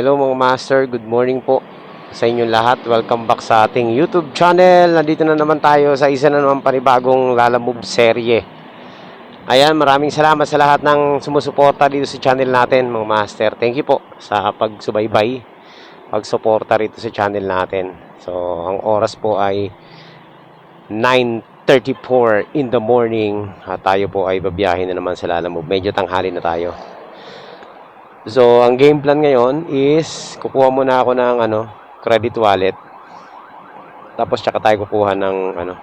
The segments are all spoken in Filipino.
Hello mga master, good morning po sa inyong lahat. Welcome back sa ating YouTube channel. Nandito na naman tayo sa isa na naman panibagong Lalamove serye. Ayan, maraming salamat sa lahat ng sumusuporta dito sa channel natin mga master. Thank you po sa pagsubaybay, pagsuporta rito sa channel natin. So, ang oras po ay 9.34 in the morning. At tayo po ay babiyahin na naman sa Lalamove. Medyo tanghali na tayo. So, ang game plan ngayon is kukuha muna ako ng ano, credit wallet. Tapos tsaka tayo kukuha ng ano,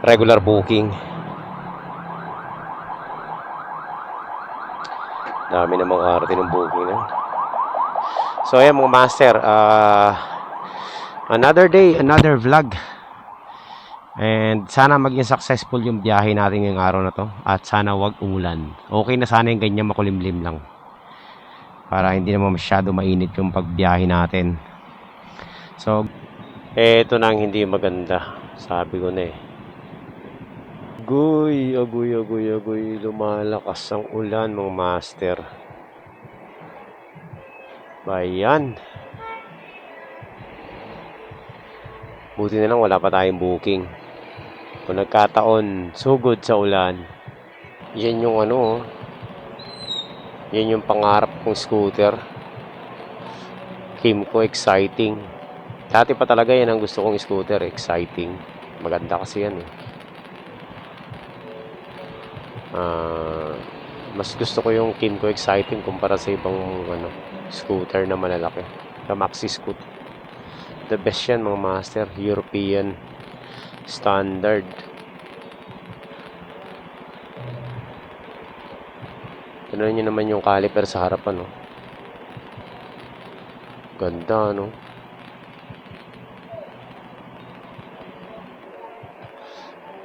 regular booking. Dami namang arte ng booking na. So, ayan mga master, ah another day, another vlog. And sana maging successful yung biyahe natin ngayong araw na to. At sana wag umulan. Okay na sana yung ganyan makulimlim lang para hindi naman masyado mainit yung pagbiyahe natin. So, eto na ang hindi maganda. Sabi ko na eh. Agoy, agoy, agoy, agoy. Lumalakas ang ulan, mga master. Bayan. Buti na lang wala pa tayong booking. Kung nagkataon, sugod sa ulan. Yan yung ano, oh. Yan yung pangarap kong scooter. Kimco exciting. Dati pa talaga yan ang gusto kong scooter, exciting. Maganda kasi yan eh. Ah, mas gusto ko yung Kimco exciting kumpara sa ibang ano, scooter na malalaki. The Maxi Scoot. The best yan mga master. European standard. Tignan nyo naman yung caliper sa harapan, no? Ganda, no?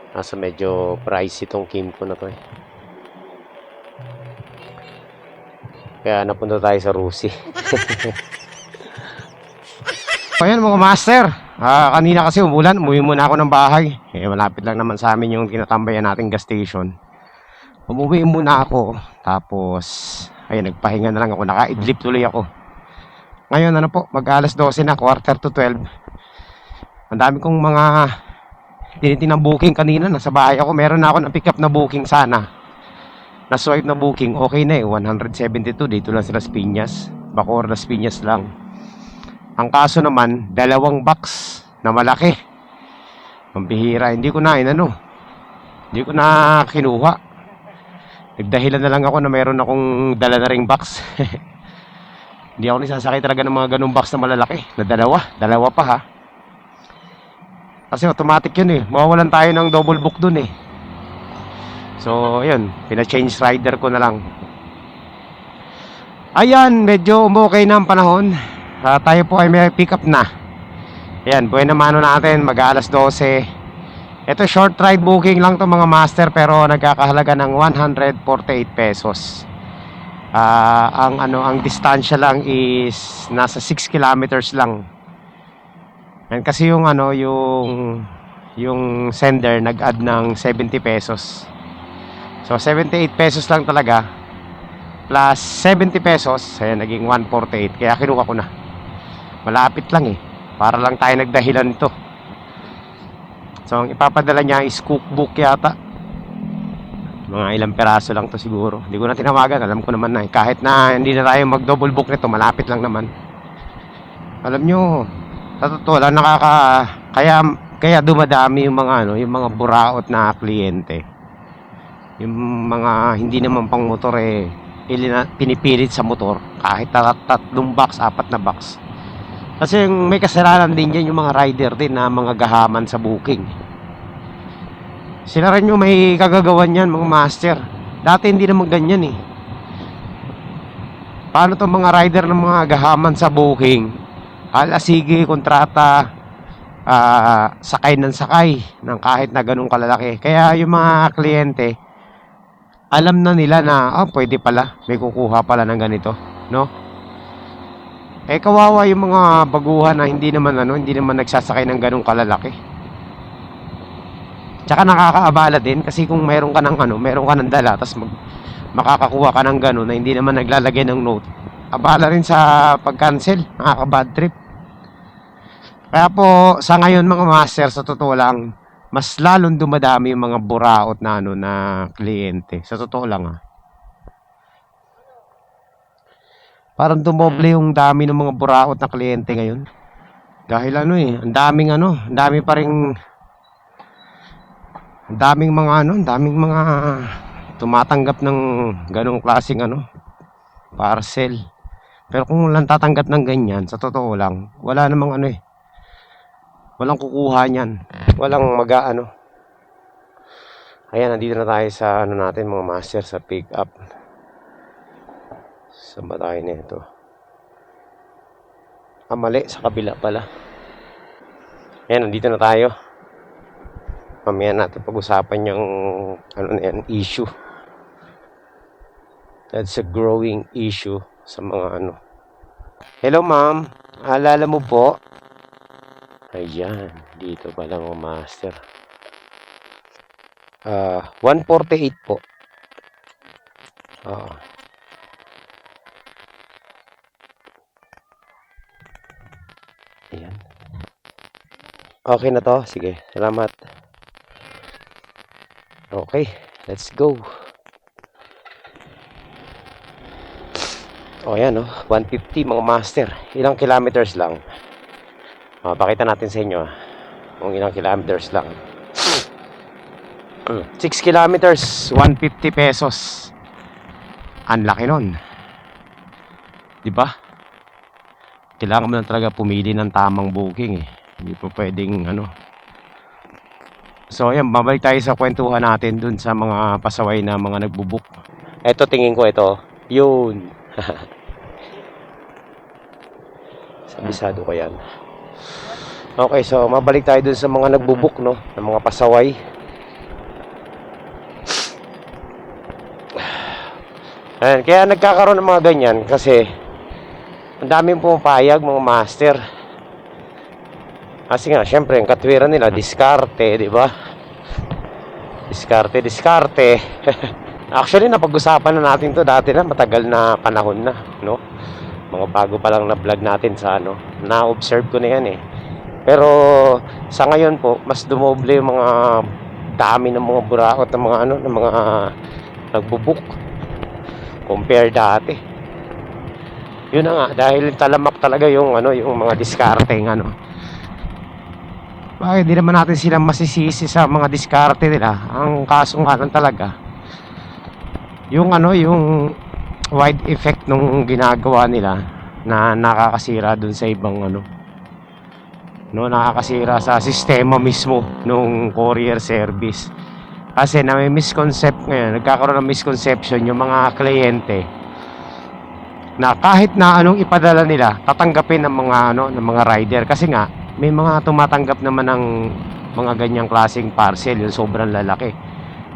Nasa medyo pricey itong Kimco na to, eh. Kaya napunta tayo sa Rusi. Ayan mga master, Ah, kanina kasi umulan, umuwi muna ako ng bahay. Eh, malapit lang naman sa amin yung tinatambayan nating gas station. Umuwi muna ako. Tapos, ayun, nagpahinga na lang ako. Nakaidlip tuloy ako. Ngayon, ano po, mag alas 12 na, quarter to 12. Ang dami kong mga tinitinang booking kanina. Nasa bahay ako. Meron na ako na pick up na booking sana. Na swipe na booking. Okay na eh. 172. Dito lang sa Las Piñas. Bacor, Las Piñas lang. Ang kaso naman, dalawang box na malaki. Pambihira. Hindi ko na, inano. Hindi ko na kinuha. Nagdahilan na lang ako na meron akong dala na ring box. Hindi ako nisasakay talaga ng mga ganung box na malalaki. Na dalawa. Dalawa pa ha. Kasi automatic yun eh. Mawawalan tayo ng double book dun eh. So, ayun. Pina-change rider ko na lang. Ayan, medyo umukay na ang panahon. Ah, tayo po ay may pick up na. Ayan, buhay na mano natin. Mag alas 12. Ito short ride booking lang to mga master pero nagkakahalaga ng 148 pesos. Ah, ang ano ang distansya lang is nasa 6 kilometers lang. And kasi yung ano yung yung sender nag-add ng 70 pesos. So 78 pesos lang talaga plus 70 pesos, ayan naging 148 kaya kinuha ko na. Malapit lang eh. Para lang tayo nagdahilan nito. So, ipapadala niya is cookbook yata. Mga ilang peraso lang to siguro. Hindi ko na tinawagan. Alam ko naman na. eh. Kahit na hindi na tayo mag-double book nito, malapit lang naman. Alam nyo, sa totoo lang, nakaka... Kaya, kaya dumadami yung mga, ano, yung mga buraot na kliyente. Yung mga hindi naman pang motor eh, ilina, pinipilit sa motor. Kahit tat- tatlong box, apat na box. Kasi yung may kasalanan din dyan yung mga rider din na mga gahaman sa booking. Sila rin yung may kagagawan yan, mga master. Dati hindi naman ganyan eh. Paano to mga rider ng mga gahaman sa booking? Ala sige, kontrata, ah, sakay ng sakay ng kahit na ganun kalalaki. Kaya yung mga kliyente, alam na nila na, oh, pwede pala, may kukuha pala ng ganito, no? Eh kawawa yung mga baguhan na hindi naman ano, hindi naman nagsasakay ng ganong kalalaki. Tsaka nakakaabala din kasi kung meron ka ng ano, meron ka ng dala tapos mag, makakakuha ka ng gano'n na hindi naman naglalagay ng note. abala rin sa pag-cancel, nakaka-bad trip. Kaya po, sa ngayon mga master, sa totoo lang, mas lalong dumadami yung mga buraot na ano na kliyente. Sa totoo lang ah. Parang dumoble yung dami ng mga buraot na kliyente ngayon. Dahil ano eh, ang daming ano, ang dami pa rin daming mga ano, daming mga tumatanggap ng ganong klaseng ano, parcel. Pero kung walang tatanggap ng ganyan, sa totoo lang, wala namang ano eh. Walang kukuha niyan. Walang maga ano. Ayan, nandito na tayo sa ano natin mga master sa pick up. Saan ba tayo nito? Ah, mali. Sa kabila pala. Ayan, nandito na tayo. Mamaya natin pag-usapan yung ano na yan, issue. That's a growing issue sa mga ano. Hello ma'am, alala mo po? Ayan, dito pa lang ang master. Ah, 148 po. Oo. Ayan. Okay na to. Sige, salamat. Okay, let's go. O yan, oh, 150 mga master. Ilang kilometers lang. O, pakita natin sa inyo ah, kung ilang kilometers lang. 6 kilometers, 150 pesos. Ang laki nun. Di ba? Kailangan mo lang talaga pumili ng tamang booking eh. Hindi po pwedeng ano. So ayan, babalik tayo sa kwentuhan natin dun sa mga pasaway na mga nagbubuk. Ito tingin ko ito. Yun. Sabisado ko yan. Okay, so mabalik tayo dun sa mga nagbubuk, no? Ng mga pasaway. Ayan, kaya nagkakaroon ng mga ganyan kasi ang daming pumapayag mga master. Kasi nga, syempre, ang katwiran nila, diskarte, di ba? Diskarte, diskarte. Actually, napag-usapan na natin to dati na, matagal na panahon na, no? Mga bago pa lang na vlog natin sa ano, na-observe ko na yan eh. Pero sa ngayon po, mas dumoble yung mga dami ng mga buraot ng mga ano, ng mga nagbubuk compare dati. Yun na nga, dahil talamak talaga yung ano, yung mga diskarte ng ano. Bakit di naman natin sila masisisi sa mga diskarte nila? Ang kaso nga lang talaga, yung ano, yung wide effect nung ginagawa nila na nakakasira dun sa ibang ano, no, nakakasira sa sistema mismo nung courier service. Kasi na may misconcept ngayon, nagkakaroon ng misconception yung mga kliyente na kahit na anong ipadala nila, tatanggapin ng mga ano ng mga rider kasi nga may mga tumatanggap naman ng mga ganyang klaseng parcel, yung sobrang lalaki.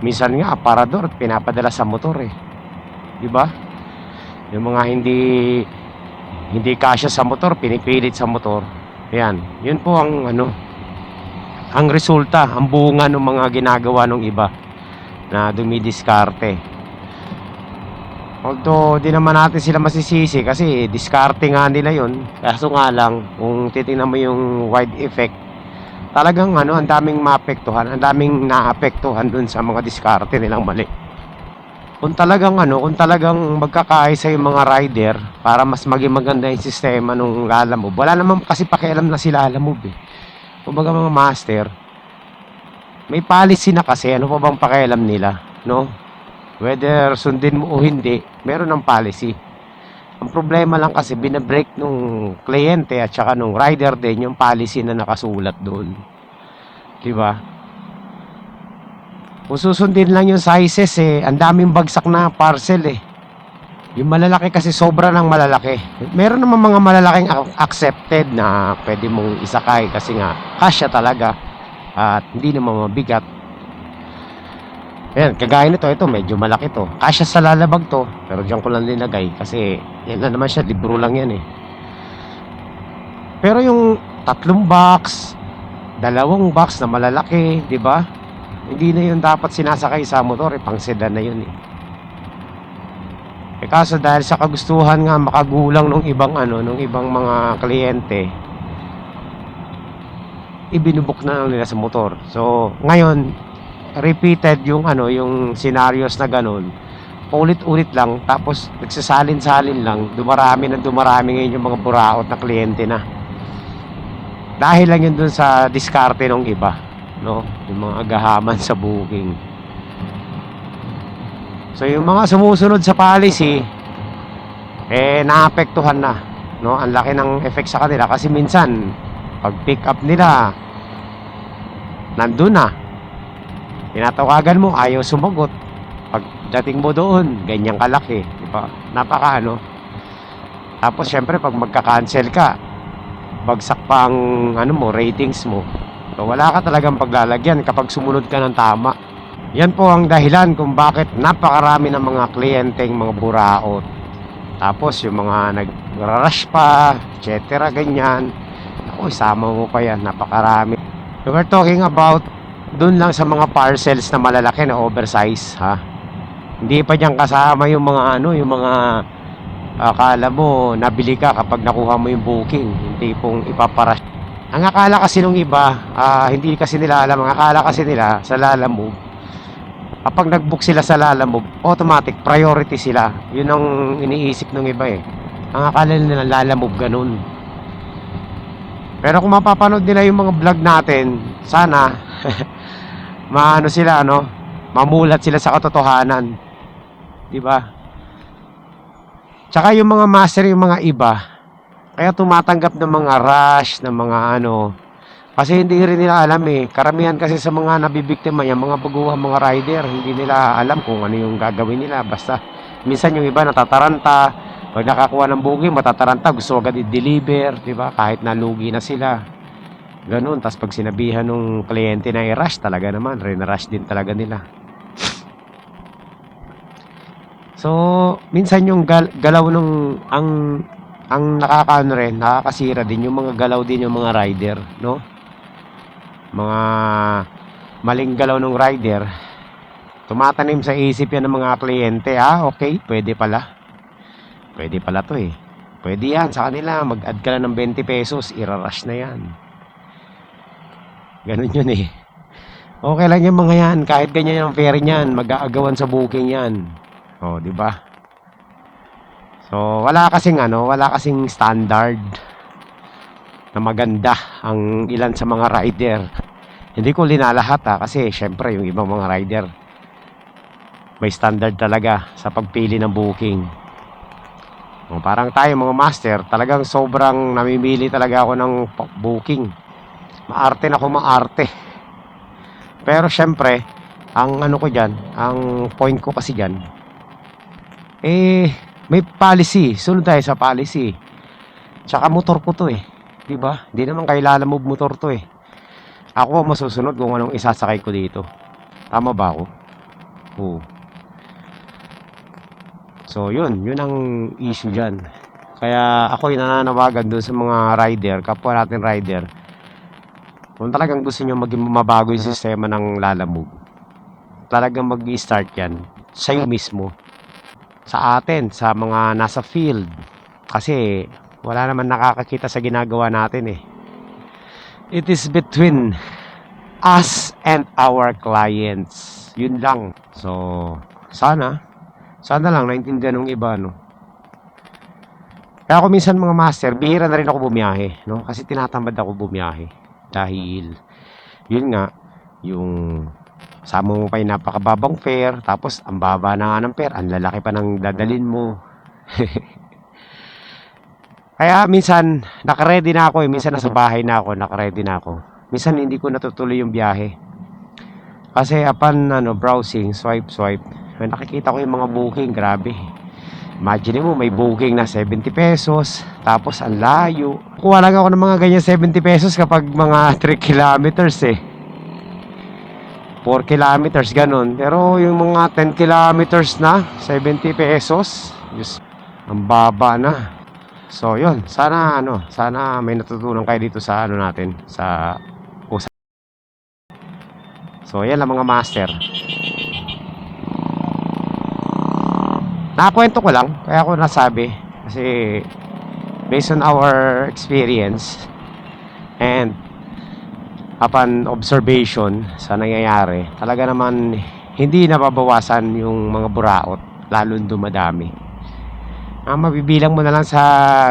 Minsan nga aparador pinapadala sa motor eh. 'Di ba? Yung mga hindi hindi kasya sa motor, pinipilit sa motor. Ayan, yun po ang ano ang resulta, ang bunga ng mga ginagawa ng iba na dumidiskarte. Although di naman natin sila masisisi kasi diskarte nga nila yon. Kaso nga lang, kung titingnan mo yung wide effect, talagang ano, ang daming maapektuhan, ang daming naapektuhan dun sa mga diskarte nilang mali. Kung talagang ano, kung talagang magkakaisa yung mga rider para mas maging maganda yung sistema nung lalamove. Wala naman kasi pakialam na sila lalamove eh. Kumbaga mga master, may policy na kasi, ano pa bang pakialam nila, no? Whether sundin mo o hindi, meron ng policy. Ang problema lang kasi binabreak nung kliyente at saka nung rider din yung policy na nakasulat doon. 'Di ba? Kung susundin lang yung sizes eh, ang daming bagsak na parcel eh. Yung malalaki kasi sobra ng malalaki. Meron naman mga malalaking ac- accepted na pwede mong isakay kasi nga kasya talaga at hindi naman mabigat. Ayan, kagaya nito, ito medyo malaki to. Kasya sa lalabag to, pero diyan ko lang linagay kasi yan na naman siya, libro lang yan eh. Pero yung tatlong box, dalawang box na malalaki, di ba? Hindi na yun dapat sinasakay sa motor, eh, pang sedan na yun eh. Eh kaso dahil sa kagustuhan nga makagulang ng ibang ano, ng ibang mga kliyente, ibinubok na lang nila sa motor. So, ngayon, repeated yung ano, yung scenarios na ganun. Ulit-ulit lang, tapos nagsasalin-salin lang, dumarami na dumarami ngayon yung mga buraot na kliyente na. Dahil lang yun dun sa diskarte ng iba, no? Yung mga agahaman sa booking. So, yung mga sumusunod sa policy, eh, naapektuhan na, no? Ang laki ng effect sa kanila kasi minsan, pag pick up nila, nandun na. Tinatawagan mo, ayaw sumagot. Pagdating mo doon, ganyang kalaki. Di ba? Napaka ano. Tapos syempre, pag magka-cancel ka, bagsak pa ang ano mo, ratings mo. So, wala ka talagang paglalagyan kapag sumunod ka ng tama. Yan po ang dahilan kung bakit napakarami ng mga kliyenteng mga buraot. Tapos yung mga nag-rush pa, etc. ganyan. Ako, isama mo pa yan, napakarami. We were talking about dun lang sa mga parcels na malalaki na oversize, ha? Hindi pa diyan kasama yung mga ano, yung mga akala mo nabili ka kapag nakuha mo yung booking, hindi pong ipapara. Ang akala kasi nung iba, ah, hindi kasi nila alam, ang akala kasi nila sa Lalamove, kapag nag-book sila sa Lalamove, automatic priority sila. Yun ang iniisip ng iba eh. Ang akala nila Lalamove ganun. Pero kung mapapanood nila yung mga vlog natin, sana maano sila ano, mamulat sila sa katotohanan. 'Di ba? Tsaka yung mga master yung mga iba, kaya tumatanggap ng mga rush, ng mga ano, kasi hindi rin nila alam eh. Karamihan kasi sa mga nabibiktima yan, mga baguhang mga rider, hindi nila alam kung ano yung gagawin nila. Basta, minsan yung iba natataranta, pag nakakuha ng booking, matataranta, gusto agad i-deliver, di ba? Kahit nalugi na sila. Ganun. Tapos pag sinabihan ng kliyente na i-rush, talaga naman, rin-rush din talaga nila. So, minsan yung gal- galaw ng ang ang nakakaano rin, nakakasira din yung mga galaw din yung mga rider, no? Mga maling galaw ng rider. Tumatanim sa isip yan ng mga kliyente, ah, okay, pwede pala. Pwede pala to eh. Pwede yan sa kanila, mag-add ka lang ng 20 pesos, irarush na yan. Ganun yun eh. Okay lang yung mga yan, kahit ganyan yung fare niyan, mag-aagawan sa booking yan. Oh, di ba? So, wala kasing ano, wala kasing standard na maganda ang ilan sa mga rider. Hindi ko linalahat ha, kasi syempre yung ibang mga rider may standard talaga sa pagpili ng booking. O, parang tayo mga master, talagang sobrang namimili talaga ako ng booking. Maarte na ako maarte. Pero syempre, ang ano ko dyan, ang point ko kasi dyan, eh, may policy. Sunod tayo sa policy. Tsaka motor ko to eh. 'Di ba? Hindi naman kailangan move motor to eh. Ako masusunod kung anong isasakay ko dito. Tama ba ako? Oo. So, yun. Yun ang issue dyan. Kaya ako yung nananawagan doon sa mga rider, kapwa natin rider. Kung talagang gusto nyo maging mabago yung sistema ng lalamove, talagang mag-start yan sa'yo mismo sa atin, sa mga nasa field. Kasi wala naman nakakakita sa ginagawa natin eh. It is between us and our clients. Yun lang. So, sana, sana lang naintindihan ng iba, no? Kaya ako minsan mga master, bihira na rin ako bumiyahe, no? Kasi tinatamad ako bumiyahe. Dahil, yun nga, yung Sama mo pa yung napakababang fare, tapos ang baba na nga ng fare, ang lalaki pa ng dadalin mo. Kaya minsan, nakaredy na ako eh. Minsan nasa bahay na ako, nakaredy na ako. Minsan hindi ko natutuloy yung biyahe. Kasi upon ano, browsing, swipe, swipe, nakikita ko yung mga booking, grabe. Imagine mo, may booking na 70 pesos, tapos ang layo. Kuha lang ako ng mga ganyan 70 pesos kapag mga 3 kilometers eh. 4 kilometers, ganun. Pero yung mga 10 kilometers na, 70 pesos, Diyos, ang baba na. So, yun. Sana, ano, sana may natutunan kayo dito sa, ano natin, sa usa. So, yan lang mga master. Nakakwento ko lang, kaya ako nasabi. Kasi, based on our experience, and upon observation sa nangyayari, talaga naman hindi nababawasan yung mga buraot, lalong dumadami. Ang mabibilang mo na lang sa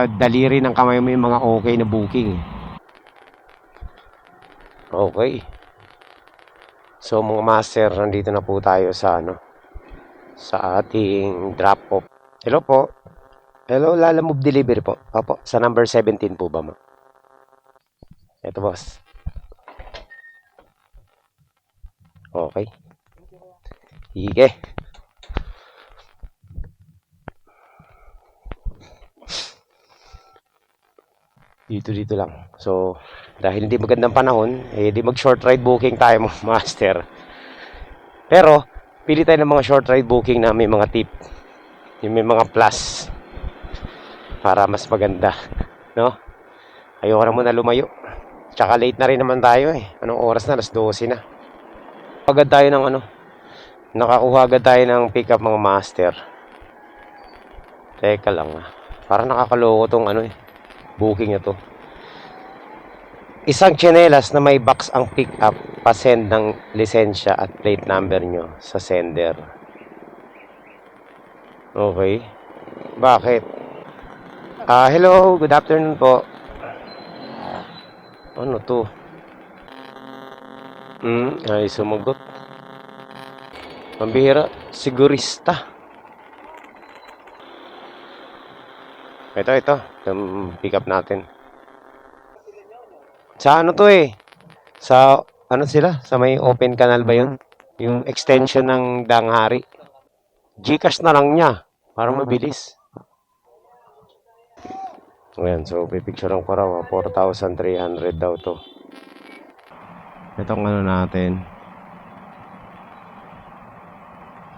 daliri ng kamay mo yung mga okay na booking. Okay. So mga master, nandito na po tayo sa ano sa ating drop off. Hello po. Hello, Lala Move Delivery po. Opo, sa number 17 po ba mo? Ito boss. Okay. Sige. Dito dito lang. So, dahil hindi magandang panahon, eh di mag short ride booking tayo master. Pero, pili tayo ng mga short ride booking na may mga tip. Yung may mga plus. Para mas maganda. No? Ayoko na muna lumayo. Tsaka late na rin naman tayo eh. Anong oras na? Alas 12 na. Agad tayo ng ano. Nakakuha agad tayo ng pick up mga master. Teka lang ah. Parang nakakaloko tong ano eh. Booking na to. Isang tsinelas na may box ang pick up, pasend ng lisensya at plate number nyo sa sender. Okay. Bakit? Ah, hello, good afternoon po. Ano to? Hmm, ay sumagot. Pambihira, sigurista. Ito, ito. Pick up natin. Sa ano to eh? Sa, ano sila? Sa may open canal ba yun? Yung extension ng Danghari. Gcash na lang niya. Para mabilis. Ayan, so pipicturean ko raw. ah, 4,300 daw to. Itong ano natin.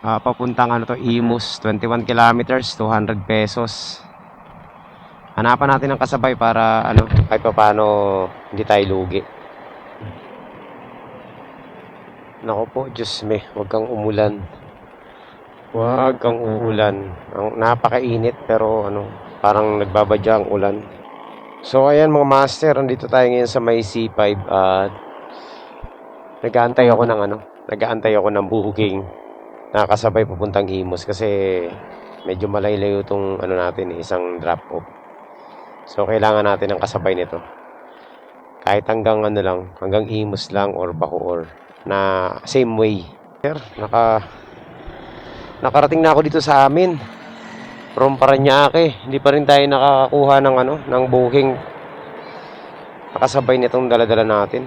Ah, papuntang ano to, Imus, 21 kilometers, 200 pesos. Hanapan natin ng kasabay para ano, kahit pa paano hindi tayo lugi. Nako po, Diyos me, huwag kang umulan. Huwag kang uulan. Ang napakainit pero ano, parang nagbabadya ang ulan. So ayan mga master, nandito tayo ngayon sa may C5 at nag-aantay ako ng ano, nag-aantay ako ng booking nakakasabay papuntang Himos kasi medyo malayo itong ano natin, eh, isang drop off. So kailangan natin ng kasabay nito. Kahit hanggang ano lang, hanggang Imus lang or Bacoor na same way. Sir, naka nakarating na ako dito sa amin. From Paranaque, hindi pa rin tayo nakakakuha ng ano, ng booking nakasabay nitong dala-dala natin.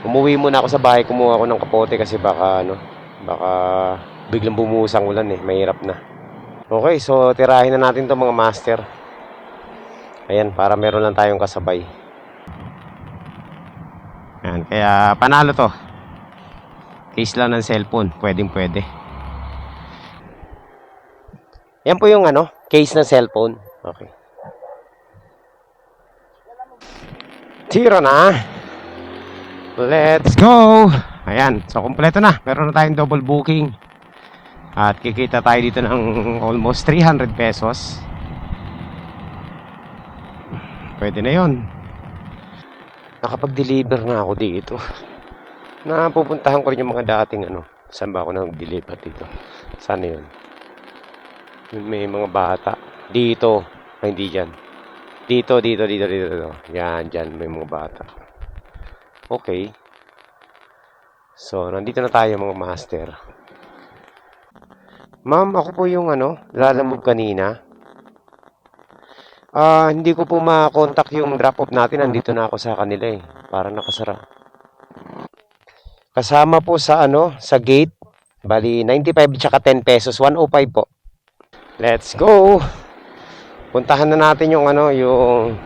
Umuwi muna ako sa bahay, kumuha ako ng kapote kasi baka ano, baka biglang bumuhos ang ulan eh, mahirap na. Okay, so tirahin na natin 'to mga master. Ayan, para meron lang tayong kasabay. Ayan, kaya panalo to. Case lang ng cellphone, pwedeng pwede. Yan po yung ano, case ng cellphone. Okay. Zero na. Let's go! Ayan, so kompleto na. Meron na tayong double booking. At kikita tayo dito ng almost 300 pesos. Pwede na yon. Nakapag-deliver na ako dito. Napupuntahan ko rin yung mga dating ano. Saan ba ako nag-deliver dito? Sana yun? May mga bata. Dito. Ay, hindi dyan. Dito, dito, dito, dito, dito. Yan, dyan. May mga bata. Okay. So, nandito na tayo mga master. Ma'am, ako po yung ano, lalamog kanina. Ah, hindi ko po ma-contact yung drop-off natin. Nandito na ako sa kanila eh. Para nakasara. Kasama po sa ano, sa gate. Bali, 95 tsaka 10 pesos. 105 po. Let's go! Puntahan na natin yung ano, yung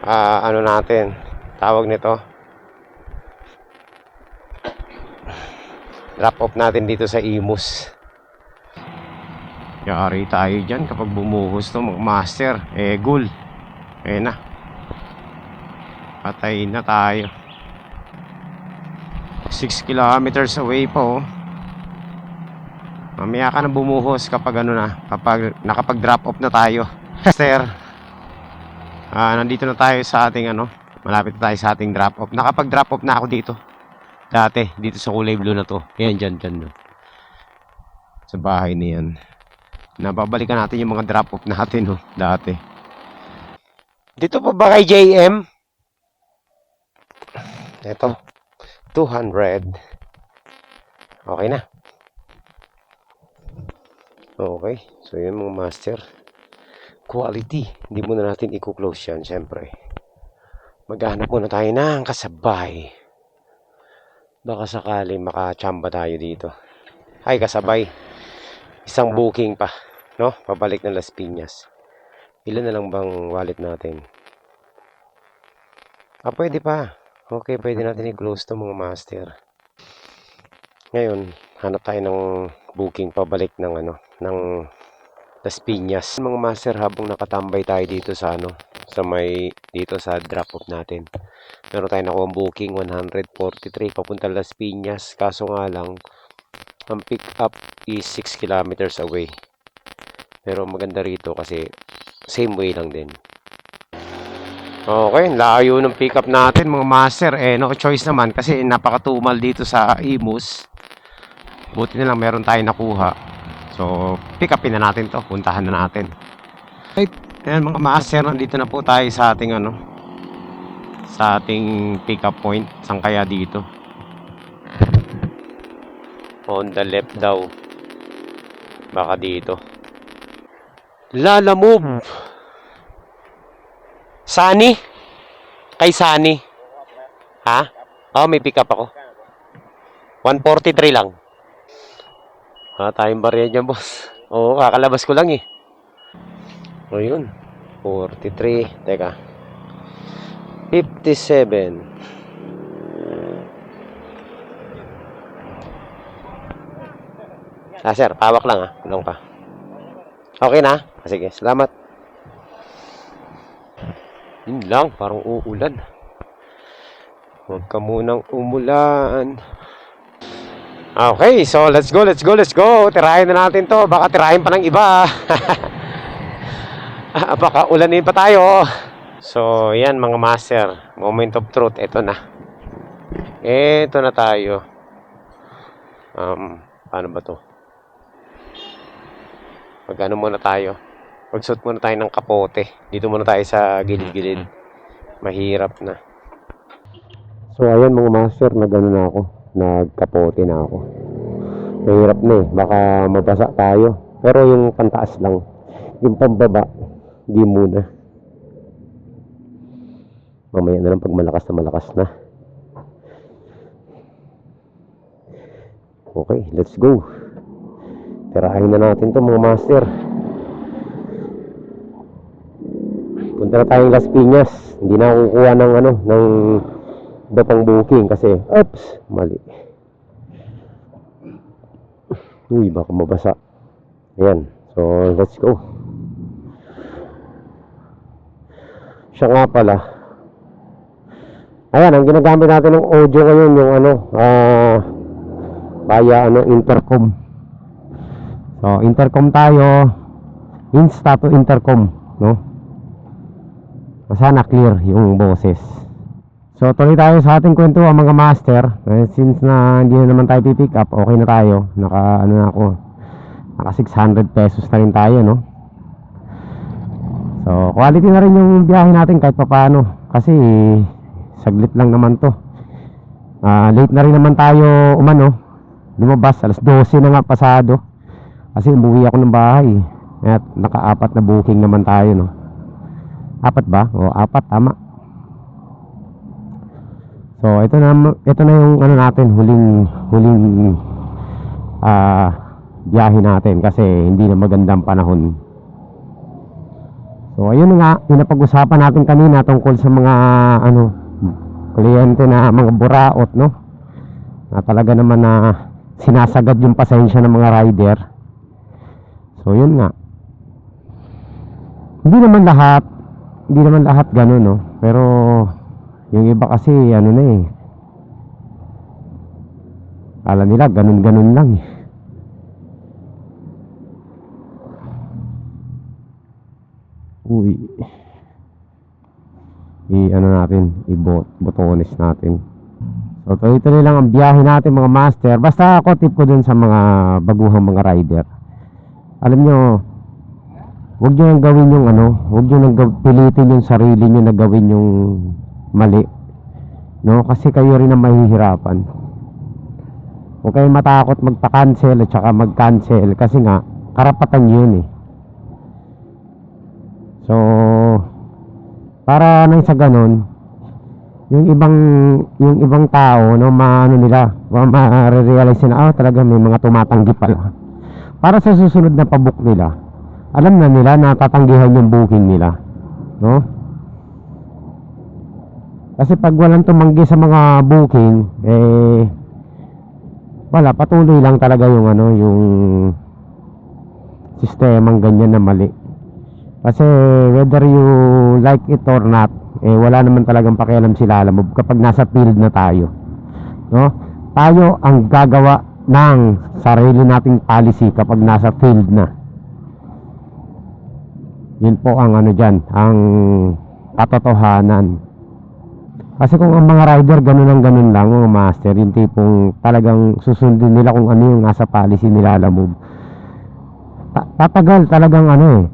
ah, ano natin. Tawag nito. Drop off natin dito sa Imus. Yari tayo dyan kapag bumuhos to mga master. Eh, gul. Eh na. Patay na tayo. 6 kilometers away pa oh. Mamaya ka na bumuhos kapag ano na, kapag nakapag-drop off na tayo. Sir, ah, nandito na tayo sa ating ano, malapit na tayo sa ating drop off. Nakapag-drop off na ako dito. Dati, dito sa kulay blue na to. Yan, dyan, dyan. No. Sa bahay na yan. Nababalikan natin yung mga drop off natin, no, dati. Dito pa ba kay JM? Ito. 200. Okay na. Okay. So, yun mga master. Quality. Hindi muna natin i-close yan, syempre. Maghanap muna tayo ng kasabay. Baka sakali makachamba tayo dito. Ay, kasabay. Isang booking pa. No? Pabalik ng Las Piñas. Ilan na lang bang wallet natin? Ah, pwede pa. Okay, pwede natin i-close to mga master. Ngayon, hanap tayo ng booking pabalik ng ano, ng Las Piñas. Mga master, habang nakatambay tayo dito sa ano, sa may, dito sa drop off natin. Meron tayo nakuha booking 143 papunta Las Piñas. Kaso nga lang, ang pick up is 6 kilometers away. Pero maganda rito kasi same way lang din. Okay, layo ng pick up natin mga master. Eh, no choice naman kasi napakatumal dito sa Imus. Buti na lang meron tayong nakuha. So, pick upin na natin to. Puntahan na natin. Right. Ayan mga master, nandito na po tayo sa ating ano, sa ating pick up point. Saan kaya dito? On the left daw. Baka dito. Lala move. Sunny? Kay Sunny? Ha? Oh, may pick up ako. 143 lang. Ah, tayong barya dyan, boss. Oo, kakalabas ko lang eh. O yun. 43. Teka. 57. Ah, sir. Pawak lang ah. Tulong pa. Okay na? Ah, sige. Salamat. Yun lang. Parang uulan. Huwag ka munang umulan. Okay, so let's go, let's go, let's go. Tirahin na natin to. Baka tirahin pa ng iba. Baka ulanin pa tayo. So, yan mga master. Moment of truth. Ito na. Ito na tayo. Um, paano ba to? Mag-ano muna tayo. Magsuot muna tayo ng kapote. Dito muna tayo sa gilid-gilid. Mahirap na. So, ayan mga master. Nag-ano na ako. Nagkapote na ako. Mahirap na eh. Baka mabasa tayo. Pero yung pantaas lang. Yung pambaba, di muna. Mamaya na lang pag malakas na malakas na. Okay, let's go. Tirahin na natin to mga master. Punta na tayong Las Piñas. Hindi na kukuha ng ano, ng iba booking kasi, oops, mali. Uy, baka mabasa. Ayan. So, let's go. Siya nga pala. Ayan, ang ginagamit natin ng audio ngayon yung ano, ah, via ano, intercom. So, intercom tayo. Insta to intercom, no? Sana clear yung boses. So, tuloy tayo sa ating kwento mga master. Eh, since na hindi na naman tayo pipick up, okay na tayo. Naka, ano na ako, naka 600 pesos na rin tayo, no? So, quality na rin yung biyahe natin kahit papaano. Kasi, saglit lang naman to. Ah, late na rin naman tayo umano. Lumabas, alas 12 na nga pasado. Kasi umuwi ako ng bahay. At naka-apat na booking naman tayo, no? Apat ba? O, apat, tama. So, ito na ito na yung ano natin, huling huling ah biyahe natin kasi hindi na magandang panahon. So, ayun nga, yung napag-usapan natin kanina tungkol sa mga ano kliyente na mga buraot, no? Na talaga naman na sinasagad yung pasensya ng mga rider. So, yun nga. Hindi naman lahat, hindi naman lahat ganun, no? Pero, yung iba kasi, ano na eh. Alam nila, ganun-ganun lang eh. Uy. I ano natin, i -bot botones natin. So tuloy-tuloy lang ang biyahe natin mga master. Basta ako tip ko dun sa mga baguhang mga rider alam nyo huwag nyo nang gawin yung ano huwag nyo nang pilitin yung sarili nyo na gawin yung mali. No? Kasi kayo rin ang mahihirapan. Huwag kayong matakot magpa-cancel at saka mag-cancel kasi nga karapatan yun eh. So para nang sa ganun yung ibang yung ibang tao no maano nila ma- ma-realize na ah talaga may mga tumatanggi pala para sa susunod na pabook nila alam na nila na tatanggihan yung booking nila no? Kasi pag walang tumanggi sa mga booking eh wala patuloy lang talaga yung ano yung sistemang ganyan na mali. Kasi whether you like it or not eh wala naman talagang pakialam sila alam kapag nasa field na tayo no? Tayo ang gagawa ng sarili nating policy kapag nasa field na yun po ang ano dyan ang katotohanan kasi kung ang mga rider ganun ang ganun lang mga master yung tipong talagang susundin nila kung ano yung nasa policy nila alam mo Ta- tatagal talagang ano eh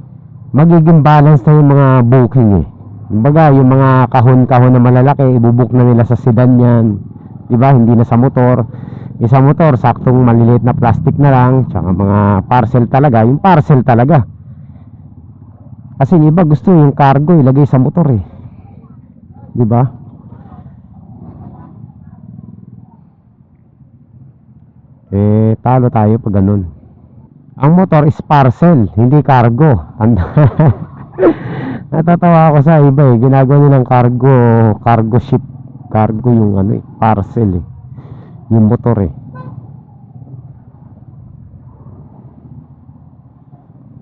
magiging balance na yung mga booking eh Kumbaga, yung mga kahon-kahon na malalaki, ibubuk na nila sa sedan yan. Di ba? Hindi na sa motor. Isa motor, saktong maliliit na plastic na lang. Tsaka mga parcel talaga. Yung parcel talaga. Kasi yung iba gusto yung cargo ilagay sa motor eh. Di ba? Eh, talo tayo pag ganun. Ang motor is parcel, hindi cargo. Natatawa ako sa iba eh. Ginagawa nilang cargo, cargo ship. Cargo yung ano eh, parcel eh. Yung motor eh.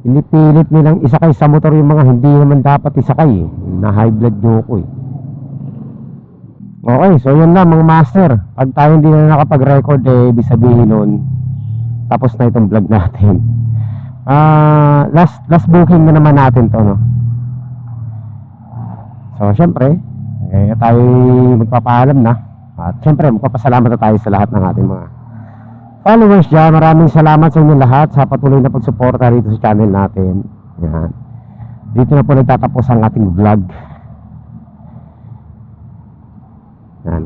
Pinipilit nilang isakay sa motor yung mga hindi naman dapat isakay eh. Na high blood nyo ako eh. Okay, so yun na mga master. Pag tayo hindi na nakapag-record eh, ibig sabihin nun, tapos na itong vlog natin. Ah, last last booking na naman natin to, no. So, syempre, eh, tayo magpapaalam na. At syempre, magpapasalamat na tayo sa lahat ng ating mga followers dyan. Maraming salamat sa inyo lahat sa patuloy na pagsuporta rito sa channel natin. Yan. Dito na po nagtatapos ang ating vlog. Yan.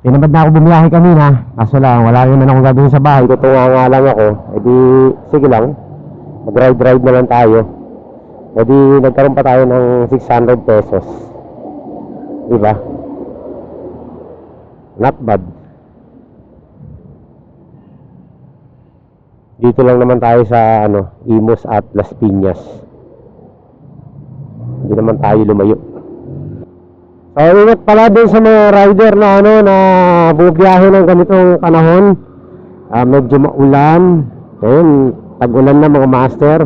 Tinamad na ako bumiyahe kanina. Kaso lang, wala naman akong gagawin sa bahay. Tutunga nga lang ako. E di, sige lang. Mag-ride-ride na lang tayo. E di, nagkaroon pa tayo ng 600 pesos. Diba? Not. Dito lang naman tayo sa ano, Imos at Las Piñas. Hindi naman tayo lumayo. So, ingat pala din sa mga rider na ano na bubiyahe ng ganitong panahon. Ah, medyo maulan. Ayun, tag-ulan na mga master.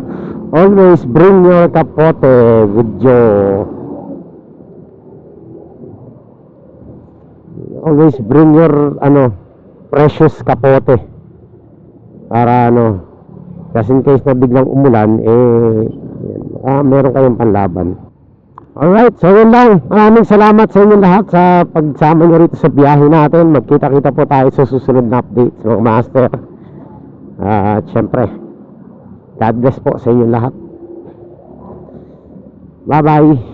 Always bring your kapote with you. Always bring your ano precious kapote. Para ano kasi in case na biglang umulan eh ah, meron kayong panlaban. Alright, so yun lang. Maraming salamat sa inyong lahat sa pagsama nyo rito sa biyahe natin. Magkita-kita po tayo sa susunod na update mga master. At syempre, God bless po sa inyong lahat. Bye-bye.